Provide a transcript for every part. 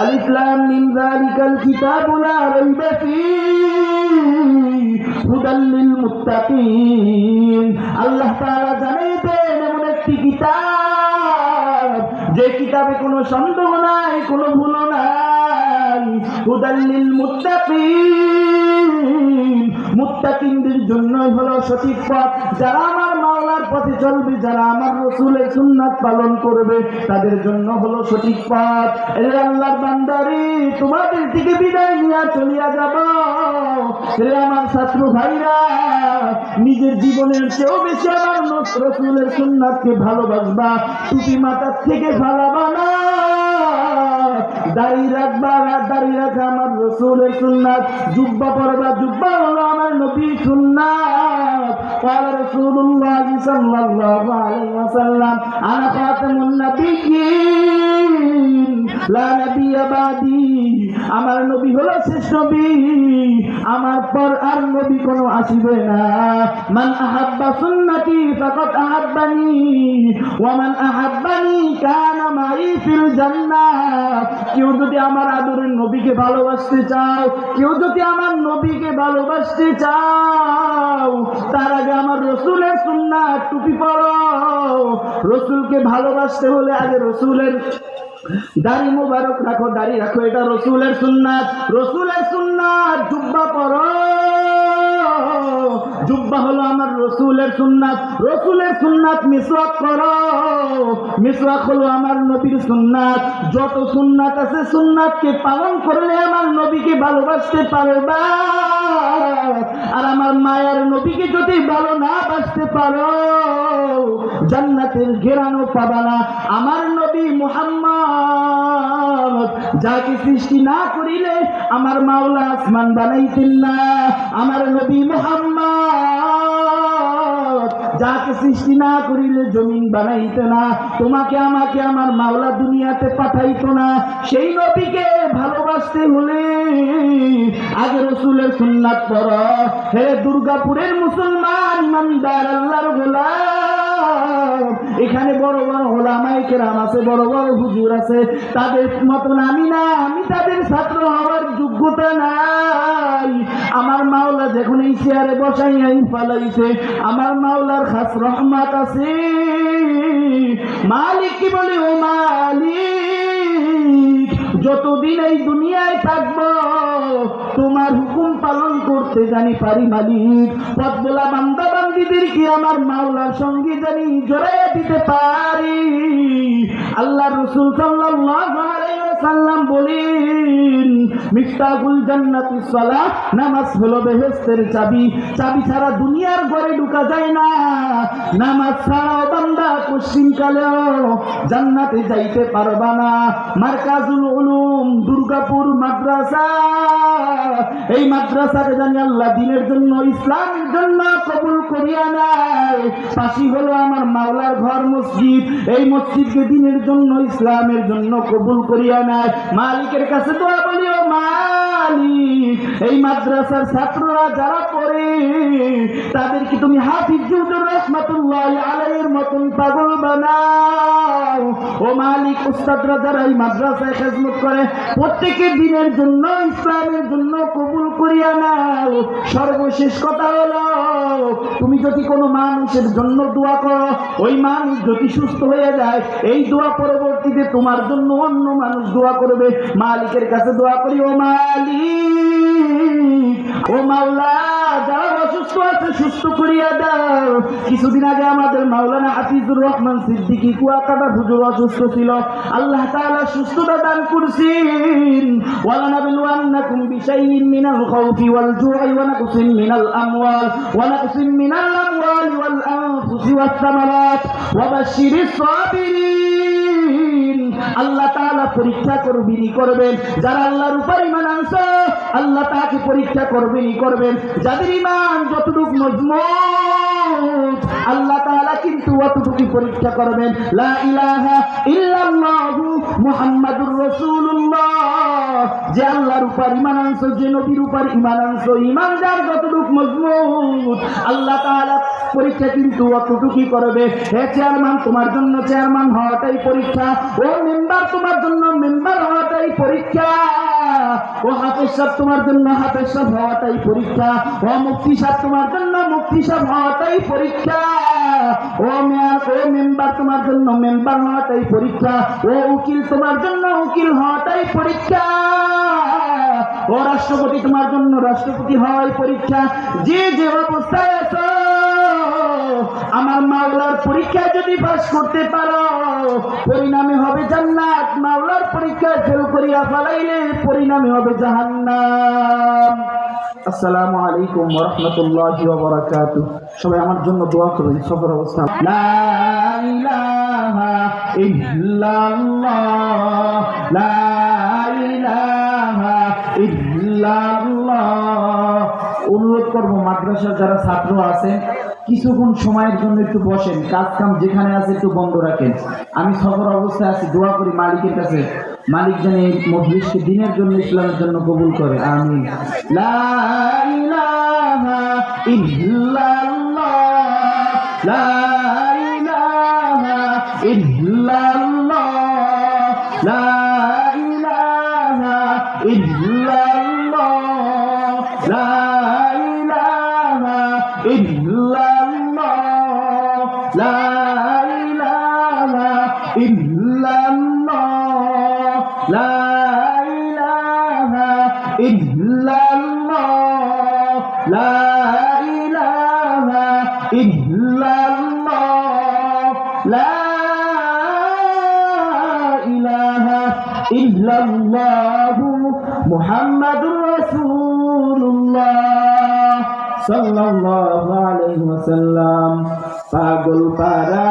আলিফ লাম মিম যালিকাল কিতাবু লা রাইবা ফীহি হুদাল লিল মুত্তাকিন। আল্লাহ তাআলা যে কিতাবে কোনো সন্দেহ নাই, কোনো ভুল নাই। হুদাল মুত্তাকিন। মুত্তাকিনদের জন্যই হলো সঠিক পথ। যারা পথে চলবে যারা আমার রসুলের সুন্নাত পালন করবে, তাদের জন্য হলো সঠিক পথ। এ আল্লাহর বান্দারি, তোমাদের দিকে বিদায় নিয়ে চলিয়া যাব। হে আমার ছাত্র ভাইরা, নিজের জীবনের চেয়েও বেশি আমার রসুলের সুন্নাতকে ভালোবাসবা। টুপি মাতার থেকে ভালাবা না। দাড়ি রাখবা দাড়ি রাখা আমার রসুলের সুন্নাত জুব্বা পরবা জুব্বা হলো আমার নবী সুন্নাত قال رسول الله صلى الله عليه وسلم انا خاتم النبيين لا نبي بعدي আমার নবী হলো শেষ নবী আমার পর আর নবী কোনো আসিবে না মান আহাব্বা সুন্নতি ফাকাদ আহাব্বানি ওয়া মান আহাব্বানি কানা মাই ফিল জান্নাহ কেউ যদি আমার আদরের নবীকে ভালোবাসতে চাও, কেউ যদি আমার নবীকে ভালোবাসতে চাও, তার আগে আমার রসুলের সুন্না টুপি পড়ো রসুলকে ভালোবাসতে হলে আগে রসুলের দাড়ি মুবারক রাখো, দাড়ি রাখো, এটা রসুলের সুন্নাত। রসুলের সুন্নাত জুব্বা পরো। জুব্বা হলো আমার রসুলের সুন্নাত। রসুলের সুন্নাত মিসওয়াক করো। মিসওয়াক হলো আমার নবীর সুন্নাত। যত সুন্নাত আছে সুন্নাতকে পালন করলে আমার নবীকে ভালোবাসতে পারবা। আর আমার মায়ের নবীকে যদি ভালো না বাসতে পারো, জান্নাতের ঘেরানো আমার নবী মুহাম্মদ যাকে সৃষ্টি না করিলে আমার মাওলা আসমান বানাইতেন না। আমার নবী মুহাম্মদ যাকে সৃষ্টি না করিলে জমিন বানাইতে না, তোমাকে আমাকে আমার মাওলা দুনিয়াতে পাঠাইতো না। সেই নবীকে ভালোবাসতে হলে আগে রসুলের সুন্নাত পর হে দুর্গাপুরের মুসলমান, ইমানদার, আল্লাহর গোলাম এখানে বড় বড় ওলামাই কেরাম আছে, বড় বড় হুজুর আছে। তাদের মতন আমি না, আমি তাদের ছাত্র হওয়ার যোগ্যতা নাই। আমার মাওলা যখন এই চেয়ারে বসাই আইন ফালাইছে, আমার মাওলার খাস রহমাত আছে। মালিক কি বলি? ও মালিক। যতদিন এই দুনিয়ায় থাকব, তোমার হুকুম পালন করতে জানি পারি মালিক। পথ বলা বান্দা বান্দিদের কি আমার মাওলার সঙ্গে জানি জড়াইয়া দিতে পারি? আল্লাহ রসুল মিফতাহুল জান্নাতি নামাজ হলো চাবি। চাবি ছাড়া দুনিয়ার ঘরে ঢুকা যায় না। নামাজ ছাড়াও বান্দা পশ্চিম কালেও জান্নাতে যাইতে পারবা না। মার্কাজুল উলুম দুর্গাপুর মাদ্রাসা। এই মাদ্রাসাকে জানি আল্লাহ দিনের জন্য, ইসলামের জন্য কবুল করিয়া নেয়। পাশি হলো আমার মাওলার ঘর মসজিদ। এই মসজিদকে দিনের জন্য, ইসলামের জন্য কবুল করিয়া নেয়। মালিকের কাছে দোয়া বলিও মালিক, এই মাদ্রাসার ছাত্ররা যারা পড়ে, তাদেরকে তুমি হাফিজ রহমাতুল্লাহ আলাইহির মতন পাগল বানাও। ও মালিক, উস্তাদরা যারা এই মাদ্রাসায় খেজমত করে, প্রত্যেকের দিনের জন্য, ইসলামের জন্য কবুল করিয়া নাও। সর্বশেষ কথা হলো, তুমি যদি কোনো মানুষের জন্য দোয়া করো, ওই মানুষ যদি সুস্থ হয়ে যায়, এই দোয়া পরবর্তীতে তোমার জন্য অন্য মানুষ দোয়া করবে। মালিকের কাছে দোয়া করি, ও মালিক, ও মাওলা, যারা অসুস্থ আছে সুস্থ করিয়া দাও। কিছুদিন আগে আমাদের মাওলানা হাফিজুর রহমান সিদ্দিকী কুয়াকাটা হুজুর অসুস্থ ছিল। আল্লাহ তাআলা সুস্থতা দান করছেন। ওয়ালানাবিলুয়ান্নাকুম বিশাইইন মিনাল খাউফি ওয়াল জু'i ওয়া নাকসিন মিনাল আমওয়াল ওয়া নাকসিন মিনাল আমওয়ালি ওয়াল আনফুসি ওয়াস সামারাত ওয়া সাবিরিন। আল্লাহ তাআলা পরীক্ষা করবেনই করবেন। যারা আল্লাহর উপর ঈমান আনছে, আল্লাহ তাকে পরীক্ষা করবেনই করবেন। যাদের ঈমান যতটুকু মজবুত, আল্লাহ তাআলা কিন্তু অতটুকু পরীক্ষা করবেন। যে আল্লাহর উপর আনছো, যে নবীর উপর আনছো যার আল্লাহ পরীক্ষা কিন্তু অতটুকুই করবে? হে চেয়ারম্যান তোমার জন্য চেয়ারম্যান হওয়াটাই পরীক্ষা। ও মেম্বার তোমার জন্য মেম্বার হওয়াটাই পরীক্ষা। ও হাফেজ সাহেব তোমার জন্য হাফেজ সাহেব হওয়াটাই পরীক্ষা। ও মুক্তি সাহেব তোমার জন্য মুক্তি সাহেব হওয়াটাই পরীক্ষা। ও মেয়ার ও মেম্বার তোমার জন্য মেম্বার হওয়াটাই পরীক্ষা। ও উকিল তোমার জন্য উকিল হওয়াটাই পরীক্ষা। ও রাষ্ট্রপতি তোমার জন্য রাষ্ট্রপতি হওয়াই পরীক্ষা। যে যে অবস্থায় আছো আমার মাওলার পরীক্ষা যদি পাস করতে পারো, পরিণামে হবে জান্নাত। মাওলার পরীক্ষা ফেল করিয়া ফেলাইলে পরিণামে হবে জাহান্নাম। আসসালামু আলাইকুম ওয়া রাহমাতুল্লাহি ওয়া বারাকাতুহু সবাই আমার জন্য দোয়া করবেন, সফর অবস্থা। লা ইলাহা ইল্লাল্লাহ, লা ইলাহা ইল্লাল্লাহ। অনুরোধ করব মাদ্রাসার যারা ছাত্র আছেন কিছুক্ষণ সময়ের জন্য একটু বসেন কাজ কাম যেখানে আছে একটু বন্ধ রাখেন। আমি সফর অবস্থায় আছি, দোয়া করি মালিকের কাছে। মালিক যেন এই মজলিসকে দিনের জন্য, ইসলামের জন্য কবুল করে। আমি লা ইলাহা illallah la ilaha illallah la ilaha illallah la ilaha illallah muhammadur rasulullah sallallahu alaihi wasallam পাগল পারা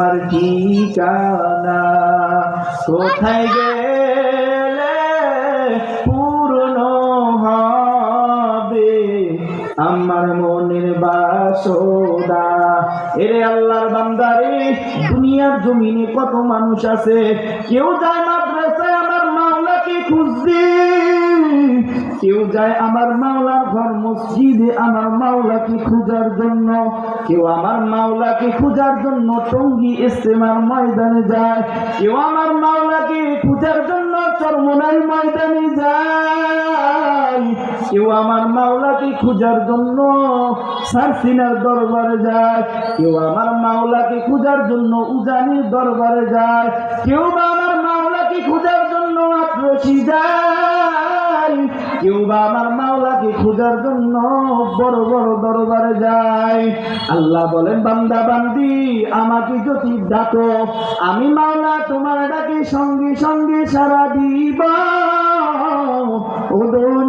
তোমার ঠিকানা? কোথায় গেলে পূর্ণ হবে? আমার মনের বাসদা এরে আল্লাহর বান্দারে, দুনিয়ার জমিনে কত মানুষ আছে? কেউ যায় মাদ্রাসায় আমার মাওলাকে খুঁজতে। কেউ যায় আমার মাওলার ঘর মসজিদে, আমার মাওলাকে খোঁজার জন্য। কেউ আমার মাওলাকে খোঁজার জন্য টঙ্গি ইস্তেমার ময়দানে যায়। কেউ আমার মাওলাকে খোঁজার জন্য চরমনাই ময়দানে যায়। কেউ আমার মাওলাকে খোঁজার জন্য সারসিনার দরবারে যায়। কেউ আমার মাওলাকে খোঁজার জন্য উজানির দরবারে যায়। কেউ আমার মাওলাকে খোঁজার জন্য আক্রোশী যায়। কেউ বা আমার মাওলাকে খোঁজার জন্য বড় বড় দরবারে যায় আল্লাহ বলেন, বান্দা, বান্দি, আমাকে যদি ডাকো, আমি মাওলা তোমার ডাকে সঙ্গে সঙ্গে সারা দিব।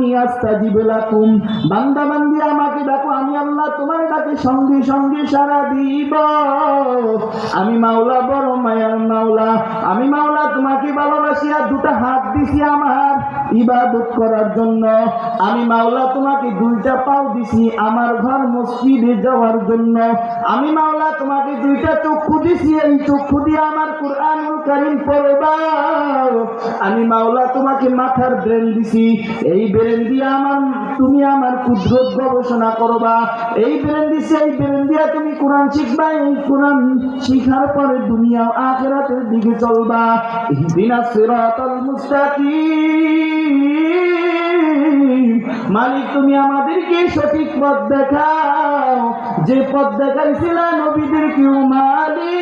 ওদৌনি আস্তাজিব লাকুম। বান্দা, বান্দি, আমাকে ডাকো, আমি আল্লাহ তোমার ডাকে সঙ্গে সঙ্গে সারা দিব। আমি মাওলা, বড় মায়ার মাওলা। আমি মাওলা, তোমাকে ভালোবাসিয়া দুটা হাত দিছি আমার ইবাদত করার জন্য। আমি মাওলা, তোমাকে দুইটা পাও দিছি আমার ঘর মসজিদে যাওয়ার জন্য। আমি মাওলা, তোমাকে দুইটা চক্ষু দিছি, এই চক্ষু দিয়ে আমার কোরআনুল কারিম পড়বা আমি মাওলা, তোমাকে মাথার ব্রেন দিছি, এই ব্রেন দিয়ে আমার, তুমি আমার গবেষণা করবা। এই ব্রেন দিছি, এই ব্রেন তুমি কোরআন শিখবা, এই কোরআন শিখার পরে দুনিয়া আখেরাতের দিকে চলবা। সিরাতাল মালিক, তুমি আমাদেরকে সঠিক পথ দেখাও। যে পথ দেখাইছিল নবীদের কেউ মালিক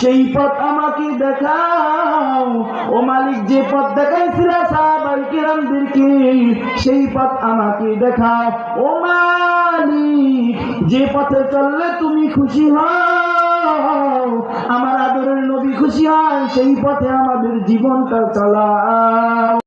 সেই পথ আমাকে দেখাও। ও মালিক, যে পথ দেখাইছিল সাহাবাই কিরামদেরকে সেই পথ আমাকে দেখাও। ও মালিক, যে পথে চললে তুমি খুশি হও। আমার আদরের নবী খুশি হয় সেই পথে আমাদের জীবনটা চালাও।